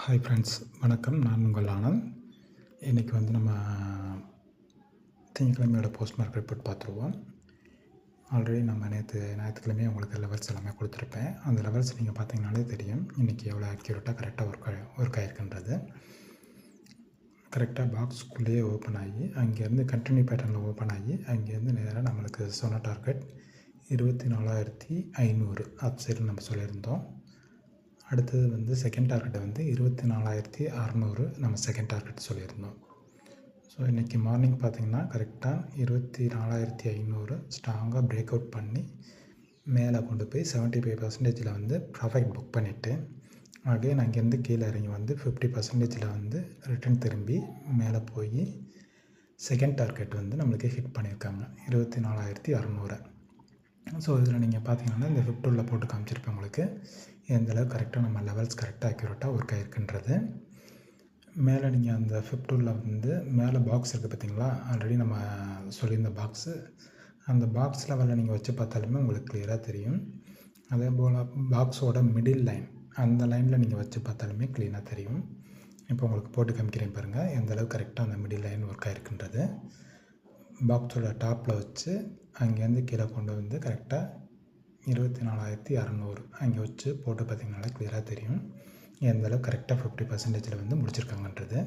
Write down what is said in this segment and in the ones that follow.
Hi friends வணக்கம். நான் உங்கள் ஆனந்த். இன்றைக்கி வந்து நம்ம திங்கக்கிழமையோட போஸ்ட் மார்க் ரிப்போர்ட் பார்த்துருவோம். ஆல்ரெடி நம்ம நேற்று ஞாயிற்றுக்கிழமையே உங்களுக்கு லெவல்ஸ் எல்லாமே கொடுத்துருப்பேன். அந்த லெவல்ஸ் நீங்கள் பார்த்தீங்கனாலே தெரியும். இன்றைக்கி எவ்வளோ அக்யூரேட்டாக கரெக்டாக ஒர்க் ஒர்க் ஆகிருக்குன்றது கரெக்டாக பாக்ஸ்க்குள்ளேயே ஓப்பன் ஆகி அங்கேருந்து கண்டினியூ பேட்டர்னில் ஓப்பன் ஆகி அங்கேருந்து நேராக நம்மளுக்கு சொன்ன டார்கெட் இருபத்தி நாலாயிரத்தி ஐநூறு. அப் சைடில் நம்ம சொல்லியிருந்தோம். அடுத்தது வந்து செகண்ட் டார்கெட்டை வந்து இருபத்தி நாலாயிரத்தி அறநூறு நம்ம செகண்ட் டார்கெட் சொல்லியிருந்தோம். ஸோ இன்றைக்கி மார்னிங் பார்த்திங்கன்னா கரெக்டாக இருபத்தி நாலாயிரத்தி ஐநூறு ஸ்ட்ராங்காக பிரேக் அவுட் பண்ணி மேலே கொண்டு போய் செவன்ட்டி ஃபைவ் பர்சன்டேஜில் வந்து ப்ராஃபிட் புக் பண்ணிவிட்டு அகைன் அங்கேருந்து கீழே இறங்கி வந்து ஃபிஃப்டி பர்சன்டேஜில் வந்து ரிட்டன் திரும்பி மேலே போய் செகண்ட் டார்கெட் வந்து நம்மளுக்கு ஹிட் பண்ணியிருக்காங்க. இருபத்தி நாலாயிரத்தி அறநூறு. ஸோ இதில் நீங்கள் பார்த்தீங்கன்னா இந்த ஃபிஃப்டூரில் போட்டு காமிச்சிருப்பேன் உங்களுக்கு. எந்தளவுக்கு கரெக்டாக நம்ம லெவல்ஸ் கரெக்டாக அக்யூரேட்டாக ஒர்க் ஆகிருக்குன்றது மேலே நீங்கள் அந்த ஃபிஃப்டூரில் வந்து மேலே பாக்ஸ் இருக்குது பார்த்தீங்களா? ஆல்ரெடி நம்ம சொல்லியிருந்த பாக்ஸு அந்த பாக்ஸ் லெவலில் நீங்கள் வச்சு பார்த்தாலுமே உங்களுக்கு கிளியராக தெரியும். அதே போல் பாக்ஸோட மிடில் லைன் அந்த லைனில் நீங்கள் வச்சு பார்த்தாலுமே க்ளீனாக தெரியும். இப்போ உங்களுக்கு போட்டு காமிக்கிறேன் பாருங்கள் எந்தளவு கரெக்டாக அந்த மிடில் லைன் ஒர்க் ஆகிருக்குன்றது பாக்ஸோட டாப்பில் வச்சு அங்கேருந்து கீழே கொண்டு வந்து கரெக்டாக இருபத்தி நாலாயிரத்தி அறநூறு. அங்கே வச்சு போட்டு பார்த்திங்கனால கிளியராக தெரியும். எந்தளவுக்கு கரெக்டாக ஃபிஃப்டி பர்சன்டேஜில் வந்து முடிச்சிருக்காங்கன்றது.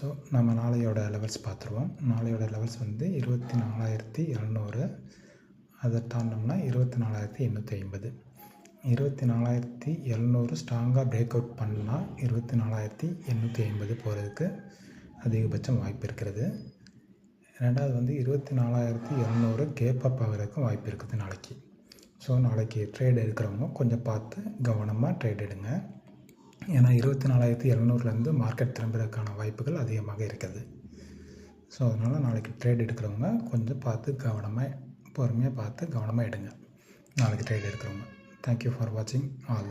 ஸோ நம்ம நாளையோட லெவல்ஸ் பார்த்துருவோம். நாளையோட லெவல்ஸ் வந்து இருபத்தி நாலாயிரத்தி இரநூறு அதை தாண்டோம்னா இருபத்தி நாலாயிரத்தி எண்ணூற்றி ஐம்பது. இருபத்தி நாலாயிரத்தி எழுநூறு ஸ்ட்ராங்காக பிரேக் அவுட் பண்ணால் இருபத்தி நாலாயிரத்தி எண்ணூற்றி ஐம்பது போகிறதுக்கு அதிகபட்சம் வாய்ப்பு இருக்கிறது. ரெண்டாவது வந்து இருபத்தி நாலாயிரத்தி இரநூறு கேப் அப் ஆகிறதுக்கும் வாய்ப்பு இருக்குது நாளைக்கு. ஸோ நாளைக்கு ட்ரேட் எடுக்கிறவங்க கொஞ்சம் பார்த்து கவனமாக ட்ரேட் எடுங்க. ஏன்னா இருபத்தி நாலாயிரத்தி எழுநூறுலேருந்து மார்க்கெட் திரும்புறதுக்கான வாய்ப்புகள் அதிகமாக இருக்குது. ஸோ அதனால் நாளைக்கு ட்ரேட் எடுக்கிறவங்க கொஞ்சம் பார்த்து கவனமாக பொறுமையாக பார்த்து கவனமாக எடுங்க. நாளைக்கு ட்ரேட் எடுக்கிறவங்க. தேங்க்யூ ஃபார் வாட்சிங் ஆல்